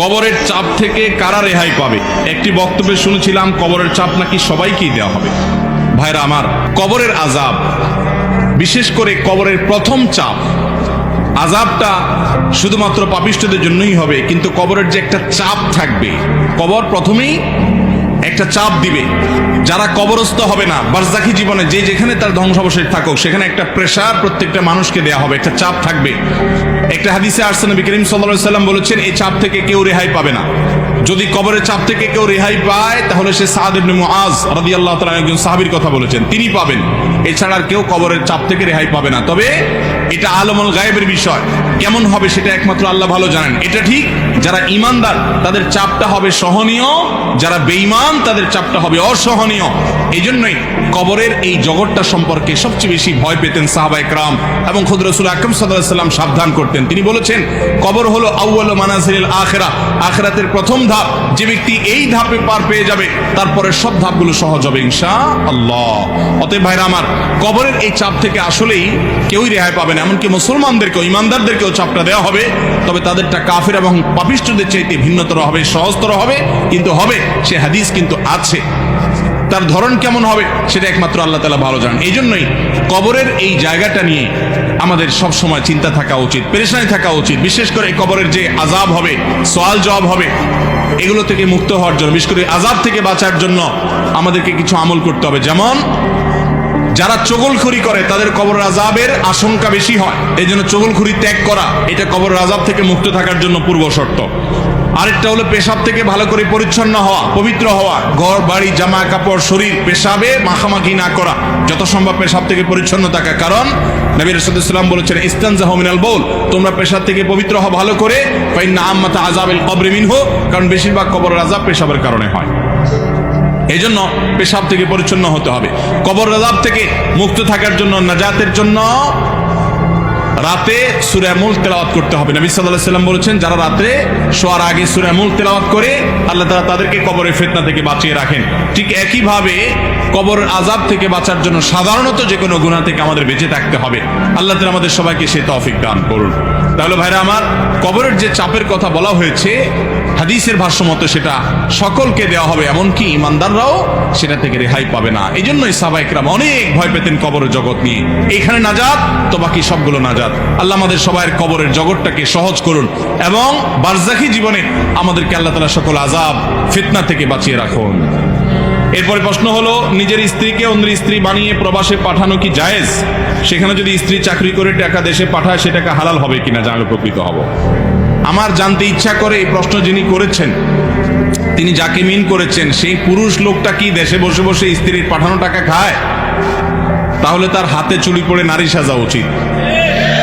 কবরের চাপ থেকে কারা রেহাই পাবে? একটি বক্তব্যে শুনেছিলাম, কবরের চাপ নাকি সবাইকেই দেওয়া হবে। ভাইরা আমার, কবরের আজাব বিশেষ করে কবরের প্রথম চাপ আজাবটা শুধুমাত্র পাপিষ্টদের জন্যই হবে, কিন্তু কবরের যে একটা চাপ থাকবে, কবর প্রথমেই একটা চাপ দিবে। যারা কবরস্থ হবে না বারজাকি জীবনে যে যেখানে তার ধ্বংসাবশেষ থাকুক, সেখানে একটা প্রেশার প্রত্যেকটা মানুষকে দেয়া হবে, একটা চাপ থাকবে। একটা হাদিসে আসছে, নবী সাল্লাল্লাহু সাল্লাম বলেছেন এই চাপ থেকে কেউ রেহাই পাবে না। যদি কবরের চাপ থেকে কেউ রেহাই পায়, তাহলে সে সাদ ইবনে মুআজ রাদিয়াল্লাহু তাআলা একজন সাহাবীর কথা বলেছেন। তিনি পাবেন। এছাড়া আর কেউ কবরের চাপ থেকে রেহাই পাবে না। তবে এটা আলমুল গায়েবের বিষয়। কেমন হবে সেটা একমাত্র আল্লাহ ভালো জানেন। এটা ঠিক, যারা ইমানদার তাদের চাপটা হবে সহনীয়। যারা বেঈমান, তাদের চাপটা হবে অসহনীয়। এই জন্যই কবরের এই জগৎটা সম্পর্কে সবচেয়ে বেশি ভয় পেতেন সাহাবা একরাম এবং খুদ রসুল আকরম সাল্লাম সাবধান করতেন। তিনি বলেছেন, কবর হলো আউ্ল মানাজিল আখেরা। আখেরাতের প্রথম ধাপ, যে ব্যক্তি এই ধাপে পার পেয়ে যাবে তারপরে সব ধাপগুলো সহজ হবে ইনশা আল্লাহ অতএব ভাইরা আমার, কবরের এই চাপ থেকে আসলেই কেউই রেহাই পাবে না। এমনকি মুসলমানদেরকেও, ইমানদারদেরকেও চাপটা দেওয়া হবে। তবে তাদেরটা কাফের এবং পাপিষ্টদের চাইতে ভিন্নতর হবে, সহজতর হবে, কিন্তু হবে, সে হাদিস কিন্তু আছে। তার ধরন কেমন হবে, সেটা একমাত্র আল্লাহ তালা ভালো জানেন। এই জন্যই কবরের এই জায়গাটা নিয়ে আমাদের সব সময় চিন্তা থাকা উচিত, পেরেশানি থাকা উচিত। বিশেষ করে কবরের যে আজাব হবে সোয়াল জবাব হবে, এগুলো থেকে মুক্ত হওয়ার জন্য, বিশেষ করে আজাব থেকে বাঁচার জন্য আমাদেরকে কিছু আমল করতে হবে। যেমন যারা চগলখড়ি করে, তাদের কবর রাজাবের আশঙ্কা বেশি হয়। এই জন্য চগলখড়ি ত্যাগ করা, এটা কবর আজাব থেকে মুক্ত থাকার জন্য পূর্ব শর্ত। আরেকটা হলো পেশাব থেকে ভালো করে পরিচ্ছন্ন হওয়া, পবিত্র হওয়া, ঘর, বাড়ি, জামা, কাপড়, শরীর পেশাবে মাখামাখি না করা যত সম্ভব পেশাব থেকে পরিচ্ছন্ন থাকা। কারণ নবী রসুলাম বলেছেন, ইস্তানজাহ মিনাল বউল তোমরা পেশাব থেকে পবিত্র হওয়া ভালো করে, ফাইন্না আম্মাতা আজাবেল কবরে মিনহু, কারণ বেশিরভাগ কবর আজাব পেশাবের কারণে হয়। এই জন্য পেশাব থেকে পরিচ্ছন্ন হতে হবে। কবর রাজাব থেকে মুক্ত থাকার জন্য, নাজাতের জন্য রাতে সুরামুল তেলাওয়াত করতে হবে। নবী সাল্লাহ সাল্লাম বলেছেন, যারা রাতে শোয়ার আগে সুরামুল তেলাওয়াত করে, আল্লাহ তালা তাদেরকে কবরের ফেতনা থেকে বাঁচিয়ে রাখেন। ঠিক একইভাবে কবর আজাব থেকে বাঁচার জন্য সাধারণত যে কোনো গুণা থেকে আমাদের বেঁচে থাকতে হবে। আল্লাহ তালা আমাদের সবাইকে সে তৌফিক দান করুন। তাহলে ভাইরা, আমার কবরের যে চাপের কথা বলা হয়েছে, হাদিসের ভাষ্য মতো সেটা সকলকে দেওয়া হবে, এমনকি ইমানদাররাও সেটা থেকে রেহাই পাবে না। এই জন্যই সাবাইকরাম অনেক ভয় পেতেন কবরের জগৎ নিয়ে। এইখানে নাজাত, তো বাকি সবগুলো নাজাত। আল্লাহ আমাদের সবাইয়ের কবরের জগৎটাকে সহজ করুন এবং বারজাখি জীবনে আমাদেরকে আল্লাহ তালা সকল আজাব ফিতনা থেকে বাঁচিয়ে রাখুন। এরপরে প্রশ্ন হলো, নিজের স্ত্রীকে অন্যের স্ত্রী বানিয়ে প্রবাসে পাঠানো কি জায়েজ? সেখানে যদি স্ত্রী চাকরি করে টাকা দেশে পাঠায়, সে টাকা হালাল হবে কিনা জানলে উপকৃত হব। আমার জানতে ইচ্ছা করে এই প্রশ্ন যিনি করেছেন, তিনি যাকে মিন করেছেন, সেই পুরুষ লোকটা কি দেশে বসে বসে স্ত্রীর পাঠানো টাকা খায়? তাহলে তার হাতে চুরি পড়ে নারী সাজা উচিত।